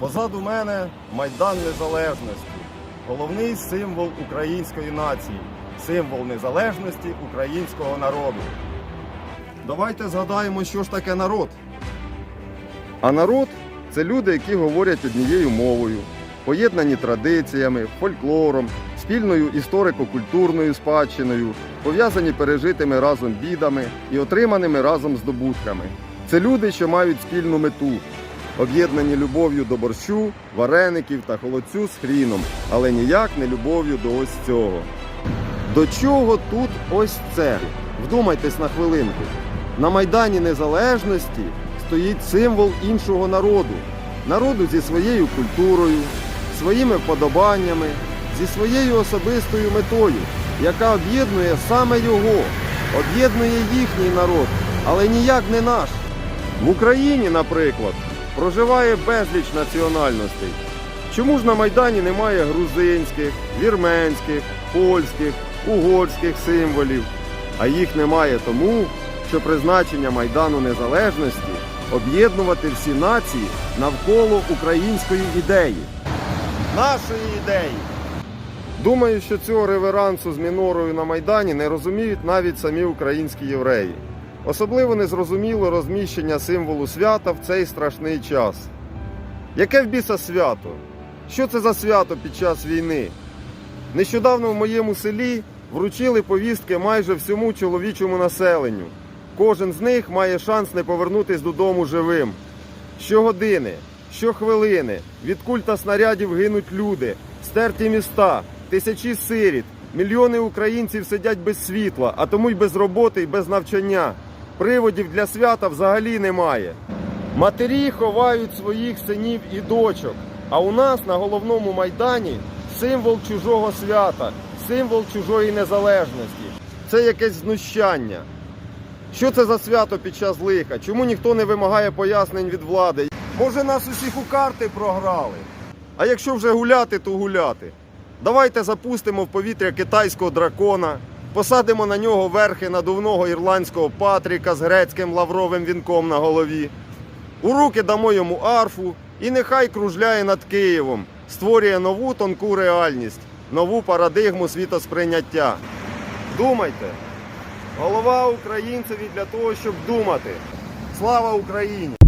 Позаду мене Майдан Незалежності, головний символ української нації, символ незалежності українського народу. Давайте згадаємо, що ж таке народ. А народ це люди, які говорять однією мовою, поєднані традиціями, фольклором, спільною історико-культурною спадщиною, пов'язані пережитими разом бідами і отриманими разом здобутками. Це люди, що мають спільну мету, об'єднані любов'ю до борщу, вареників та холодцю з хріном, але ніяк не любов'ю до ось цього. До чого тут ось це? Вдумайтесь на хвилинку. На Майдані Незалежності стоїть символ іншого народу. Народу зі своєю культурою, своїми вподобаннями, зі своєю особистою метою, яка об'єднує саме його, об'єднує їхній народ, але ніяк не наш. В Україні, наприклад, проживає безліч національностей. Чому ж на Майдані немає грузинських, вірменських, польських, угорських символів? А їх немає тому, що призначення Майдану Незалежності об'єднувати всі нації навколо української ідеї. Нашої ідеї. Думаю, що цього реверансу з мінорою на Майдані не розуміють навіть самі українські євреї. Особливо незрозуміло розміщення символу свята в цей страшний час. Яке в біса свято? Що це за свято під час війни? Нещодавно в моєму селі вручили повістки майже всьому чоловічому населенню. Кожен з них має шанс не повернутись додому живим. Щогодини, щохвилини від куль та снарядів гинуть люди, стерті міста, тисячі сиріт, мільйони українців сидять без світла, а тому й без роботи і без навчання. Приводів для свята взагалі немає. Матері ховають своїх синів і дочок. А у нас на головному майдані символ чужого свята, символ чужої незалежності. Це якесь знущання. Що це за свято під час лиха? Чому ніхто не вимагає пояснень від влади? Може нас усіх у карти програли? А якщо вже гуляти, то гуляти. Давайте запустимо в повітря китайського дракона, посадимо на нього верхи надувного ірландського патріка з грецьким лавровим вінком на голові. У руки дамо йому арфу і нехай кружляє над Києвом, створює нову тонку реальність, нову парадигму світосприйняття. Думайте, голова українцеві для того, щоб думати. Слава Україні!